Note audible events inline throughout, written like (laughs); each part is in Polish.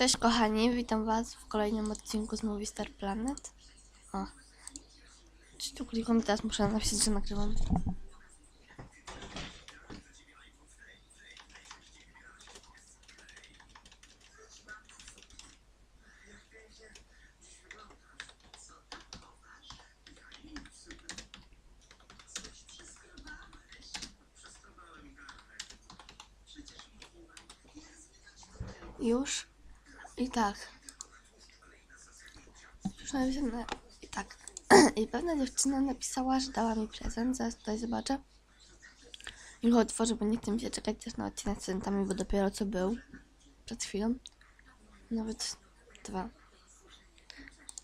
Cześć kochani, witam was w kolejnym odcinku z Movie Star Planet. O. Czy tu klikam teraz muszę napisać, że nagrywam. Już. Tak. Już napisane. I tak. (clears throat) I pewna dziewczyna napisała, że dała mi prezent. Zaraz tutaj zobaczę. Już otworzę, bo nie chcę mi się czekać też na odcinek z prezentami, bo dopiero co był. Przed chwilą. Nawet dwa.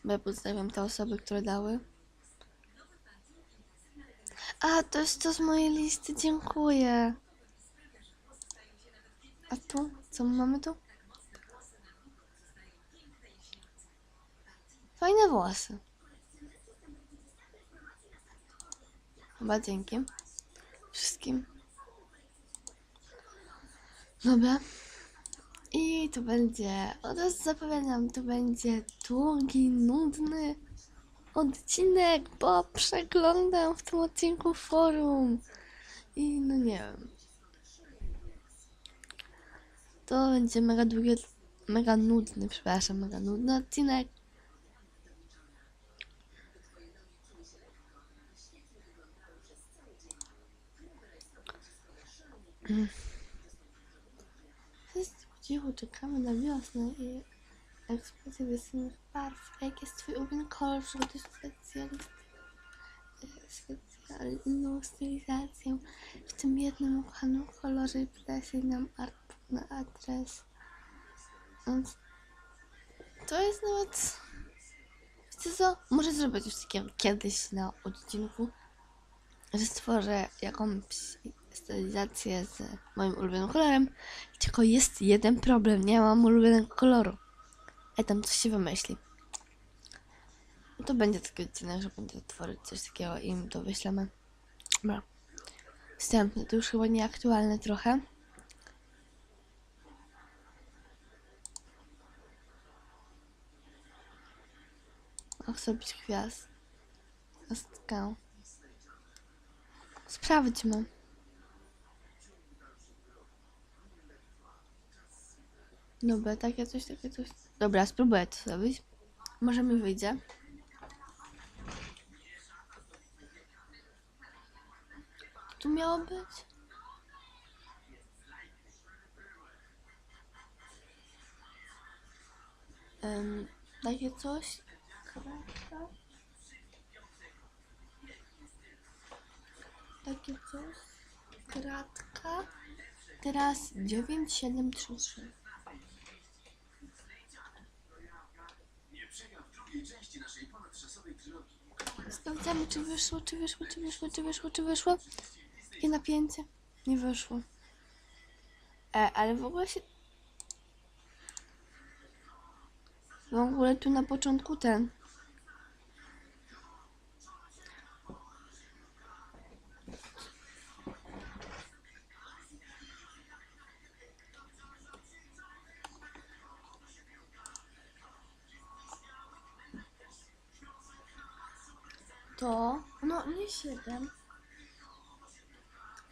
Bo ja pozdrawiam te osoby, które dały. A, to jest to z mojej listy, dziękuję. A tu? Co my mamy tu? Fajne włosy. Chyba dzięki wszystkim. Dobra. I to będzie, od razu zapowiadam, to będzie długi, nudny odcinek, bo przeglądam w tym odcinku forum. I no nie wiem. To będzie mega długi, mega nudny, przepraszam, mega nudny odcinek. Wszyscy po cichu czekamy na wiosnę i eksplozję wiosennych barw. A jaki jest twój ulubiony kolor? Przygotuj specjalist, specjalną stylizację w tym jednym ukochanym kolorze i przydaj nam na adres. To jest nawet... Wiecie co? Może zrobić już kiedyś na odcinku, że stworzę jakąś stylizację z moim ulubionym kolorem. Tylko jest jeden problem, nie mam ulubionego koloru. A tam coś się wymyśli. No to będzie taki odcinek, że będę tworzyć coś takiego i im to wyślemy. Dobra. Wstępne, to już chyba nieaktualne trochę. Ach, zrobić gwiazd. Gwiazdkę. Sprawdźmy. Dobra, takie coś, takie coś. Dobra, spróbuję to zrobić. Może mi wyjdzie. Tu miało być? Em, takie coś. Takie coś. Kratka. Teraz 9733. Sprawdzamy, czy wyszło, czy wyszło, czy wyszło, czy wyszło, czy wyszło. Takie napięcie. Nie wyszło. E, ale w ogóle się... W ogóle tu na początku ten... To... No, nie 7.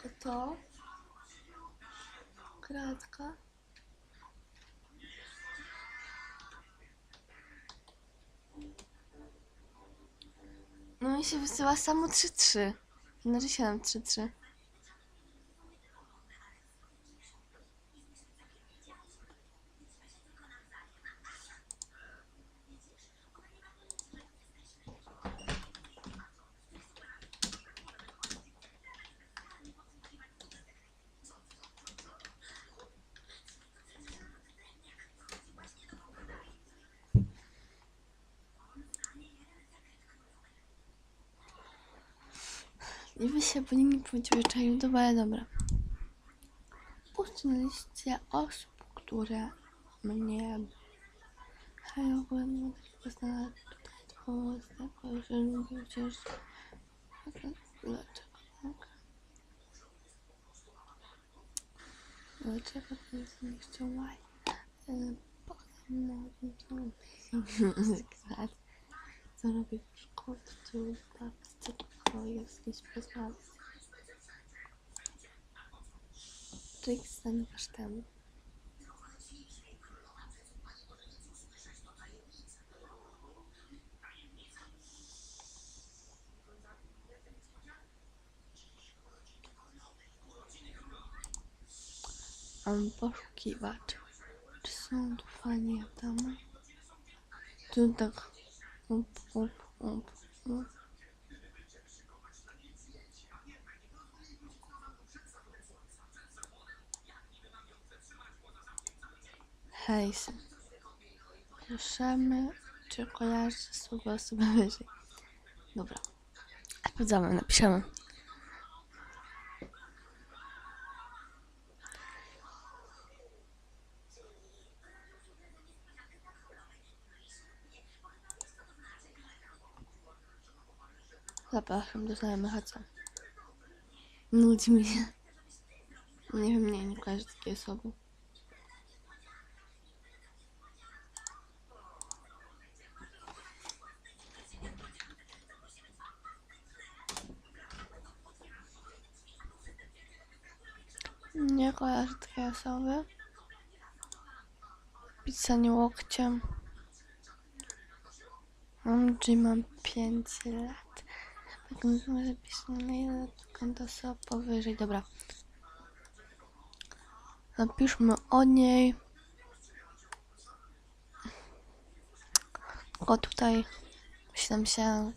Tylko to... Kratka. No mi się wysyła samo 3-3. Znaczy 7-3-3. Nie wy się, bo nie powiedział zwyczaju, dobra, ale dobra. Puść na liście osób, które mnie hają, poznała tutaj z tego, że lubię wciąż dlaczego tak? Dlaczego jest nie chciała? Potem No, Zgrad. Co robię w szkotcu, babce, pokoju, z kimś porozmawiać. Trik stanie kasztanu. Mam poszukiwać. Czy są tu fani w? Tu tak. Up, up, up, up. Hejs. Piszemy, czy kojarzy sobie osobę wyżej. Dobra. Sprawdzamy, napiszemy. Zapraszam do znajomych? Nudzi mi się. Nie wiem, nie, nie kojarzę takiej osoby. Nie kojarzę takiej osoby. Pisanie łokciem. Mam, czyli mam 5 lat. Piszę na lat konto osoba powyżej. Dobra. Napiszmy o niej. O tutaj myślę się,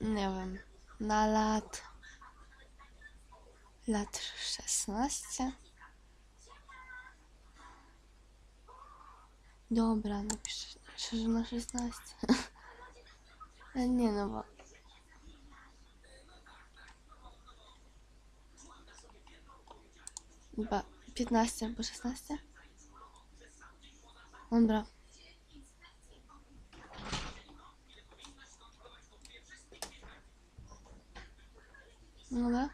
nie wiem, na lat, lat 16. Dobra, napiszę, że na 16. Ale (laughs) nie no, bo Chyba 15 albo 16? Dobra. Dobra.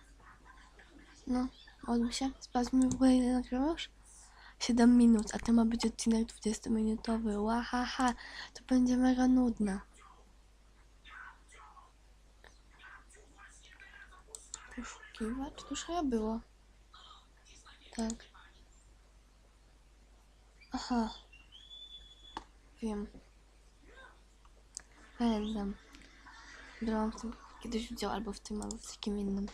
No, odbył się. Sprawdźmy w ogóle ile nagrywasz. 7 minut, a to ma być odcinek 20-minutowy. Łahaha, to będzie mega nudne. Poszukiwać? To już chyba było. Tak. Aha. Wiem. Pamiętam. W tym kiedyś udział albo w tym, albo w takim innym.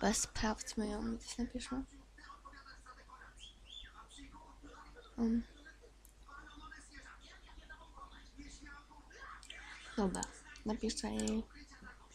Bez sprawdźmy ją. Gdzieś napiszmy. Um. Dobra. Napiszę jej.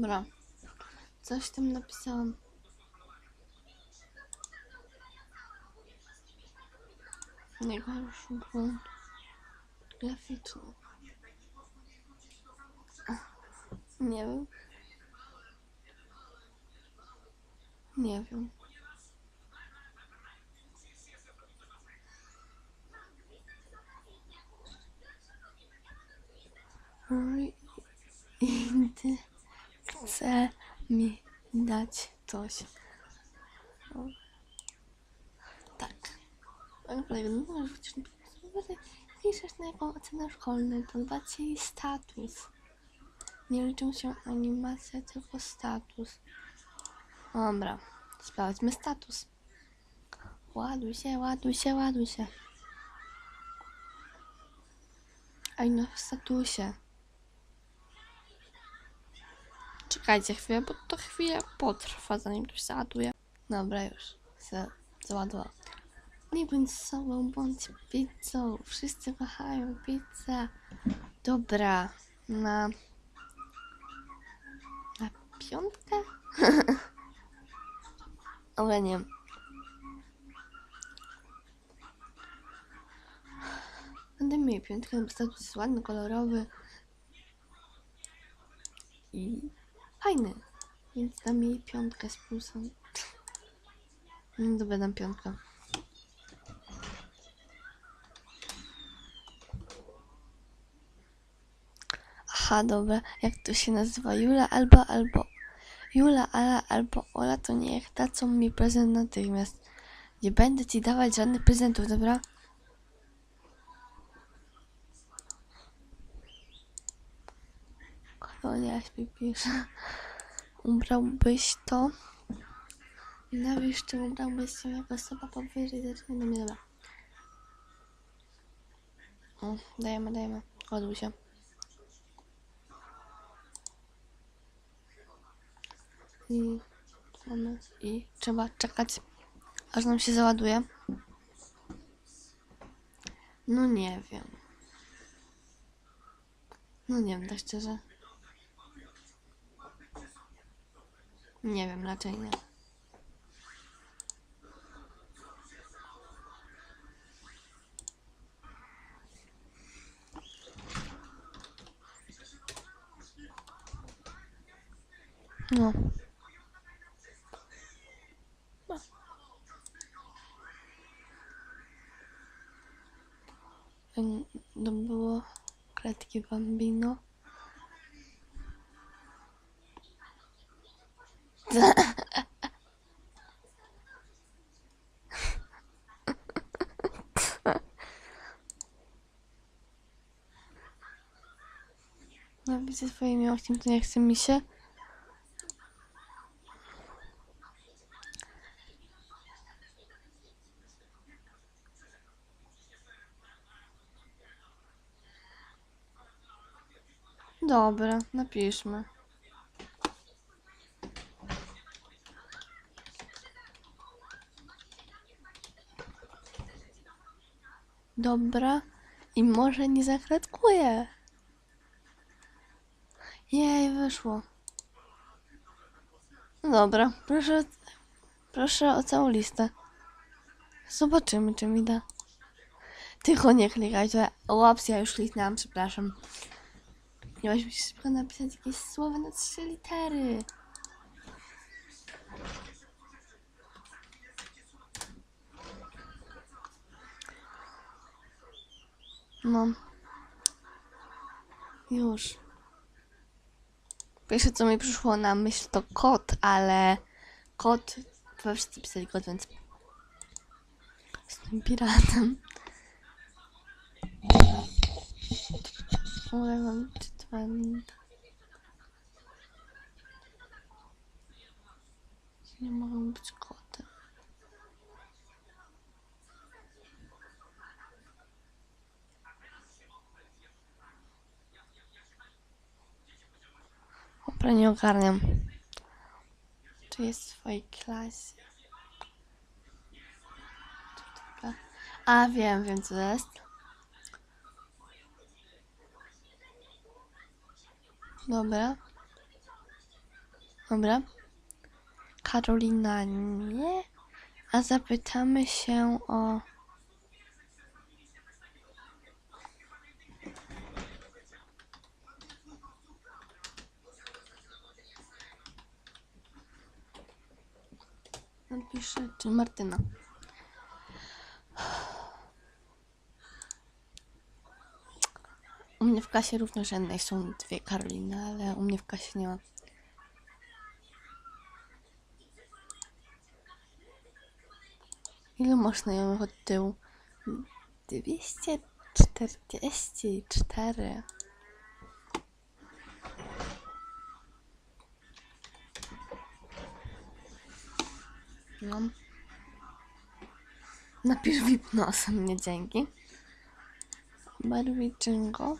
Dobra. Coś tam napisałam. Najgorszy błąd graficzny. Nie wiem. Nie wiem. Indy chce mi dać coś. Tak. No możesz przecież piszesz na jaką ocenę szkolną, to dbacie jej status. Nie liczą się animacje, tylko status. Dobra, sprawdźmy status. Ładuj się, ładuj się, ładuj się. Ej, no w statusie. Czekajcie chwilę, bo to chwilę potrwa, zanim to się załaduje. Dobra, już. Się załadował. Nie bądź sobą, bądź pizzą. Wszyscy kochają pizzę. Dobra. na na piątkę? (laughs) Ale nie. Będę miał piątkę, bo status jest ładny, kolorowy i fajny. Więc dam jej piątkę z plusem. No dobra, dam piątkę. Aha, dobra. Jak to się nazywa? Jula albo albo Jula, Ala albo Ola to niech dadzą mi prezent natychmiast. Nie będę ci dawać żadnych prezentów, dobra? Kolonia śpi pisze. Ubrałbyś to? Nawisz, czy ubrałbyś się jako osoba powyżej zaczyna mnie, dobra. O, dajemy, dajemy. Ładuj się. I i trzeba czekać, aż nam się załaduje. No nie wiem. No nie wiem, tak szczerze. Nie wiem, raczej nie. No. To było kredki bambino. No widzę swoje miłości, to nie chce mi się. Dobra, napiszmy. Dobra. I może nie zaklatkuję. Jej, wyszło. No Dobra, proszę, proszę o całą listę. Zobaczymy, czy mi da. Tylko nie klikajcie. Łaps, ja już kliknęłam, przepraszam. Miałaś mi szybko napisać jakieś słowo na trzy litery. No. Już. Pierwsze co mi przyszło na myśl to kot, ale kot, chyba wszyscy pisali kot, więc jestem piratem. Ale mam czytanie. Nie mogę być kotem. Dobra, nie ogarniam. Czy jest w swojej klasie? A, wiem, wiem co to jest. Dobra. Dobra. Karolina nie. A zapytamy się o. Napiszę, czy Martyna. U mnie w klasie równorzędnej są dwie Karoliny, ale u mnie w klasie nie ma. Ile masz znajomych od tyłu? 244. No. Napisz VIP nosem, nie dzięki. Barwiczyngo.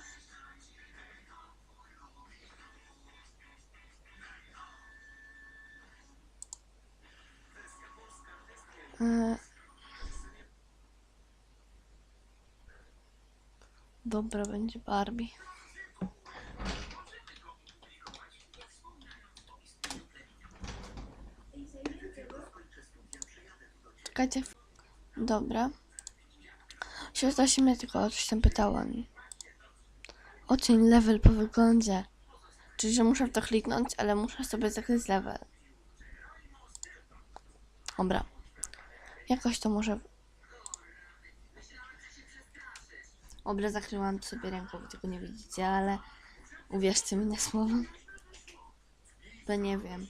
E. Dobra, będzie Barbie. Czekajcie. Dobra. Siostra się mnie tylko o coś tam pytała. Oceń level po wyglądzie. Czyli, że muszę w to kliknąć, ale muszę sobie zakryć level. Dobra. Jakoś to może... Dobra, zakryłam sobie ręką, wy tego nie widzicie, ale uwierzcie mi na słowo. Bo nie wiem.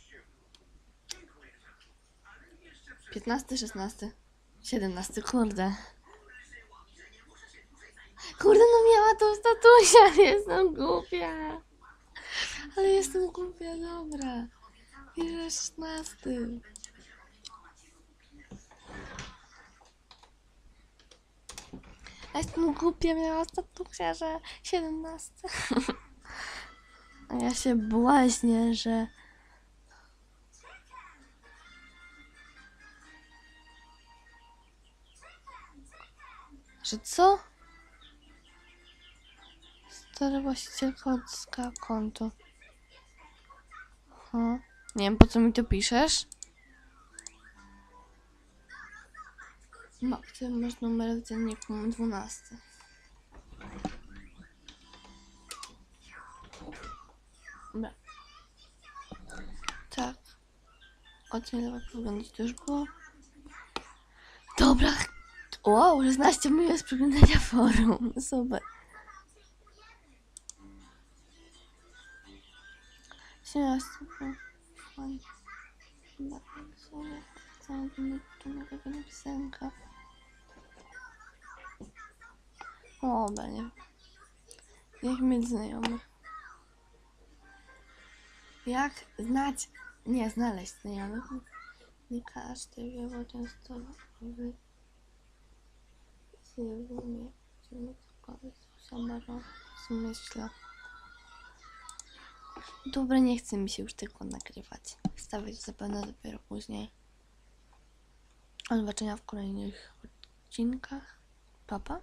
15, 16, 17, kurde. Kurde, no miała tą statusię, (laughs) jestem głupia. Ale jestem głupia, dobra. Ile 16. A jestem głupia, miała statusia, że 17. (laughs) A ja się błaźnię, że... Że co? Stary właściciel kocka konto. Aha. Nie wiem, po co mi to piszesz? Ma, ty masz numer w dzienniku, mam 12. Dobra. Tak. Oceń lewa przeglądać to już było. Dobra. Wow, 16 minut z przeglądania forum. (laughs) Super. piosenka. O, będzie. Jak mieć znajomych? Jak znać, nie znaleźć znajomych? Nie każdy wie, bo często zrozumie, czemu cokolwiek sama myślę. Dobra, nie chce mi się już tylko nagrywać. Wstawię to zapewne dopiero później. Do zobaczenia w kolejnych odcinkach. Papa.